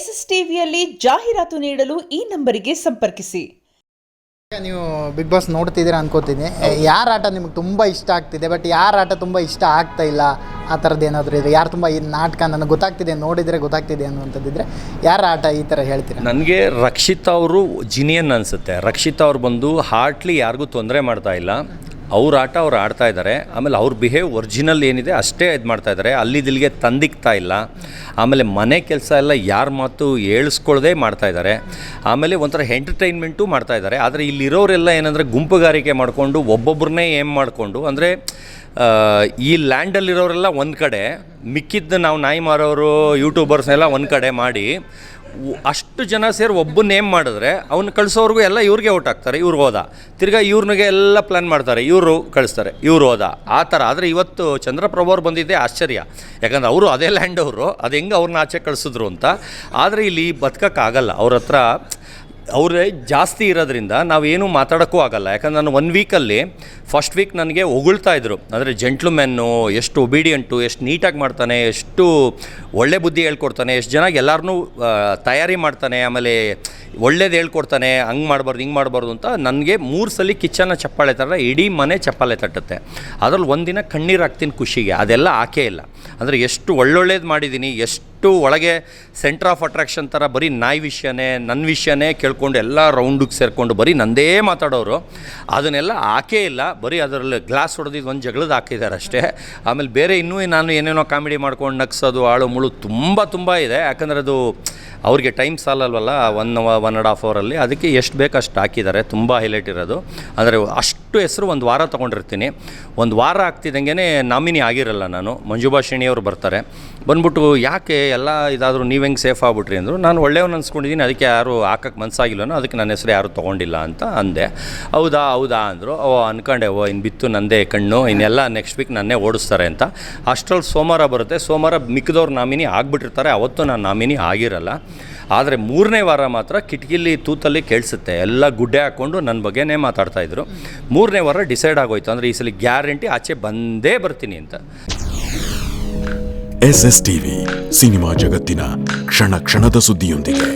S S ಟಿವಿಯಲ್ಲಿ ಜಾಹೀರಾತು ನೀಡಲು ಈ ನಂಬರಿಗೆ ಸಂಪರ್ಕಿಸಿ. ನೀವು ಬಿಗ್ ಬಾಸ್ ನೋಡ್ತಿದ್ದೀರಾ ಅನ್ಕೋತೀನಿ. ಯಾರ ಆಟ ನಿಮ್ಗೆ ತುಂಬ ಇಷ್ಟ ಆಗ್ತಿದೆ? ಬಟ್ ಯಾರ ಆಟ ತುಂಬ ಇಷ್ಟ ಆಗ್ತಾ ಇಲ್ಲ? ಆ ಥರದ್ದು ಏನಾದರೂ ಇದ್ರೆ ಯಾರು ತುಂಬ ಈ ನಾಟಕ ನನಗೆ ಗೊತ್ತಾಗ್ತಿದೆ ನೋಡಿದರೆ ಗೊತ್ತಾಗ್ತಿದೆ ಅನ್ನುವಂಥದ್ದಿದ್ರೆ ಯಾರ ಆಟ ಈ ಥರ ಹೇಳ್ತೀರಾ? ನನಗೆ ರಕ್ಷಿತಾ ಅವರು ಜಿನಿಯನ್ ಅನಿಸುತ್ತೆ. ರಕ್ಷಿತಾ ಅವ್ರು ಬಂದು ಹಾರ್ಟ್ಲಿ ಯಾರಿಗೂ ತೊಂದರೆ ಮಾಡ್ತಾ ಇಲ್ಲ. ಅವ್ರ ಆಟ ಅವ್ರು ಆಡ್ತಾ ಇದ್ದಾರೆ ಆಮೇಲೆ ಅವ್ರ ಬಿಹೇವ್ ಒರಿಜಿನಲ್ ಏನಿದೆ ಅಷ್ಟೇ ಇದು ಮಾಡ್ತಾ ಇದ್ದಾರೆ ಅಲ್ಲಿದಿಲ್ಲಿಗೆ ತಂದಿಕ್ತಾ ಇಲ್ಲ. ಆಮೇಲೆ ಮನೆ ಕೆಲಸ ಎಲ್ಲ ಯಾರ ಮಾತು ಏಳಿಸ್ಕೊಳ್ಳದೆ ಮಾಡ್ತಾ ಇದ್ದಾರೆ ಆಮೇಲೆ ಒಂಥರ ಎಂಟರ್ಟೈನ್ಮೆಂಟು ಮಾಡ್ತಾ ಇದ್ದಾರೆ ಆದರೆ ಇಲ್ಲಿರೋರೆಲ್ಲ ಏನಂದರೆ ಗುಂಪುಗಾರಿಕೆ ಮಾಡಿಕೊಂಡು ಒಬ್ಬೊಬ್ಬರನ್ನೇ ಏಮ್ ಮಾಡಿಕೊಂಡು ಅಂದರೆ ಈ ಲ್ಯಾಂಡಲ್ಲಿರೋರೆಲ್ಲ ಒಂದು ಕಡೆ ಮಿಕ್ಕಿದ್ದು ನಾವು ನಾಯಿ ಮಾರೋರು ಯೂಟ್ಯೂಬರ್ಸ್ನೆಲ್ಲ ಒಂದು ಕಡೆ ಮಾಡಿ ಅಷ್ಟು ಜನ ಸೇರಿ ಒಬ್ಬ ನೇಮ್ ಮಾಡಿದ್ರೆ ಅವ್ನು ಕಳಿಸೋರ್ಗು ಎಲ್ಲ ಇವ್ರಿಗೆ ಔಟ್ ಆಗ್ತಾರೆ, ಇವ್ರು ಹೋದ. ತಿರ್ಗಾ ಇವ್ರನಿಗೆ ಎಲ್ಲ ಪ್ಲ್ಯಾನ್ ಮಾಡ್ತಾರೆ, ಇವರು ಕಳಿಸ್ತಾರೆ, ಇವ್ರು ಹೋದ. ಆ ಥರ. ಆದರೆ ಇವತ್ತು ಚಂದ್ರಪ್ರಭು ಅವ್ರು ಬಂದಿದ್ದೆ ಆಶ್ಚರ್ಯ. ಯಾಕಂದ್ರೆ ಅವರು ಅದೇ ಲ್ಯಾಂಡ್ ಅವರು, ಅದು ಹೆಂಗೆ ಅವ್ರನ್ನ ಆಚೆ ಕಳಿಸಿದ್ರು ಅಂತ. ಆದರೆ ಇಲ್ಲಿ ಬದುಕೋಕ್ಕಾಗಲ್ಲ. ಅವ್ರ ಹತ್ರ ಅವರೇ ಜಾಸ್ತಿ ಇರೋದ್ರಿಂದ ನಾವೇನು ಮಾತಾಡೋಕ್ಕೂ ಆಗಲ್ಲ. ಯಾಕಂದ್ರೆ ನಾನು ಒನ್ ವೀಕಲ್ಲಿ ಫಸ್ಟ್ ವೀಕ್ ನನಗೆ ಹೊಗಳ್ತಾ ಇದ್ರು. ಅಂದರೆ ಜೆಂಟ್ಲ್ಮೆನ್ನು ಎಷ್ಟು ಒಬೀಡಿಯಂಟು ಎಷ್ಟು ನೀಟಾಗಿ ಮಾಡ್ತಾನೆ, ಎಷ್ಟು ಒಳ್ಳೆ ಬುದ್ಧಿ ಹೇಳ್ಕೊಡ್ತಾನೆ, ಎಷ್ಟು ಜನ ಎಲ್ಲರನ್ನೂ ತಯಾರಿ ಮಾಡ್ತಾನೆ, ಆಮೇಲೆ ಒಳ್ಳೇದು ಹೇಳ್ಕೊಡ್ತಾನೆ, ಹಂಗೆ ಮಾಡಬಾರ್ದು, ಹಿಂಗೆ ಮಾಡಬಾರ್ದು ಅಂತ ನನಗೆ ಮೂರು ಸಲ ಕಿಚನ್ನ ಚಪ್ಪಾಳೆ ತರ ಇಡೀ ಮನೆ ಚಪ್ಪಾಳೆ ತಟ್ಟುತ್ತೆ. ಅದರಲ್ಲಿ ಒಂದಿನ ಕಣ್ಣೀರು ಹಾಕ್ತೀನಿ ಖುಷಿಗೆ, ಅದೆಲ್ಲ ಆಕೆ ಇಲ್ಲ. ಅಂದರೆ ಎಷ್ಟು ಒಳ್ಳೊಳ್ಳೇದು ಮಾಡಿದ್ದೀನಿ ಎಷ್ಟು ಒಳಗೆ ಸೆಂಟ್ರ್ ಆಫ್ ಅಟ್ರಾಕ್ಷನ್ ಥರ ಬರೀ ನಾಯಿ ವಿಷಯನೇ ನನ್ನ ವಿಷಯನೇ ಕೇಳ್ಕೊಂಡು ಎಲ್ಲ ರೌಂಡಿಗೆ ಸೇರಿಕೊಂಡು ಬರೀ ನಂದೇ ಮಾತಾಡೋರು. ಅದನ್ನೆಲ್ಲ ಆಕೆ ಇಲ್ಲ, ಬರೀ ಅದರಲ್ಲಿ ಗ್ಲಾಸ್ ಹೊಡೆದಿದ್ದು ಒಂದು ಜಗಳದ ಹಾಕಿದ್ದಾರೆ ಅಷ್ಟೇ. ಆಮೇಲೆ ಬೇರೆ ಇನ್ನೂ ನಾನು ಏನೇನೋ ಕಾಮಿಡಿ ಮಾಡ್ಕೊಂಡು ನಗ್ಸೋದು, ಆಳು ಮುಳು ತುಂಬ ತುಂಬ ಇದೆ. ಯಾಕಂದರೆ ಅದು ಅವ್ರಿಗೆ ಟೈಮ್ ಸಾಲಲ್ವಲ್ಲ ಒನ್ ಒನ್ ಆ್ಯಂಡ್ ಹಾಫ್ ಅವರಲ್ಲಿ ಅದಕ್ಕೆ ಎಷ್ಟು ಬೇಕು ಅಷ್ಟು ಹಾಕಿದ್ದಾರೆ. ತುಂಬ ಹೈಲೈಟ್ ಇರೋದು. ಅಂದರೆ ಅಷ್ಟು ಹೆಸರು ಒಂದು ವಾರ ತೊಗೊಂಡಿರ್ತೀನಿ. ಒಂದು ವಾರ ಆಗ್ತಿದ್ದಂಗೆ ನಾಮಿನಿ ಆಗಿರಲ್ಲ ನಾನು. ಮಂಜುಬಾ ಭಾಷಿಣಿ ಅವರು ಬರ್ತಾರೆ. ಬಂದ್ಬಿಟ್ಟು ಯಾಕೆ ಎಲ್ಲ ಇದಾದರೂ ನೀವು ಹೆಂಗೆ ಸೇಫ್ ಆಗ್ಬಿಟ್ರಿ ಅಂದರು, ನಾನು ಒಳ್ಳೆಯವನು ಅನ್ಸ್ಕೊಂಡಿದ್ದೀನಿ ಅದಕ್ಕೆ ಯಾರು ಹಾಕಕ್ಕೆ ಮನಸ್ಸಾಗಿಲ್ಲನೋ ಅದಕ್ಕೆ ನನ್ನ ಹೆಸರು ಯಾರು ತೊಗೊಂಡಿಲ್ಲ ಅಂತ ಅಂದೆ. ಹೌದಾ ಹೌದಾ ಅಂದರು. ಓ, ಅನ್ಕೊಂಡೆ, ಓ ಇನ್ನು ಬಿತ್ತು ನಂದೇ ಕಣ್ಣು, ಇನ್ನೆಲ್ಲ ನೆಕ್ಸ್ಟ್ ವೀಕ್ ನನ್ನೇ ಓಡಿಸ್ತಾರೆ ಅಂತ. ಅಷ್ಟರಲ್ಲಿ ಸೋಮವಾರ ಬರುತ್ತೆ. ಸೋಮವಾರ ಮಿಕ್ಕಿದವ್ರು ನಾಮಿನಿ ಆಗಿಬಿಟ್ಟಿರ್ತಾರೆ. ಅವತ್ತು ನಾನು ನಾಮಿನಿ ಆಗಿರಲ್ಲ. ಆದರೆ ಮೂರನೇ ವಾರ ಮಾತ್ರ ಕಿಟಕಿಲಿ, ತೂತಲ್ಲಿ ಕೇಳಿಸುತ್ತೆ. ಎಲ್ಲ ಗುಡ್ಡೆ ಹಾಕ್ಕೊಂಡು ನನ್ನ ಬಗ್ಗೆನೇ ಮಾತಾಡ್ತಾ ಇದ್ರು. ಮೂರನೇ ವಾರ ಡಿಸೈಡ್ ಆಗೋಯ್ತು. ಅಂದರೆ ಈ ಸಲ ಗ್ಯಾರಂಟಿ ಆಚೆ ಬಂದೇ ಬರ್ತೀನಿ ಅಂತ. ಎಸ್ ಎಸ್ ಟಿವಿ ಸಿನಿಮಾ ಜಗತ್ತಿನ ಕ್ಷಣ ಕ್ಷಣದ ಸುದ್ದಿಯೊಂದಿಗೆ.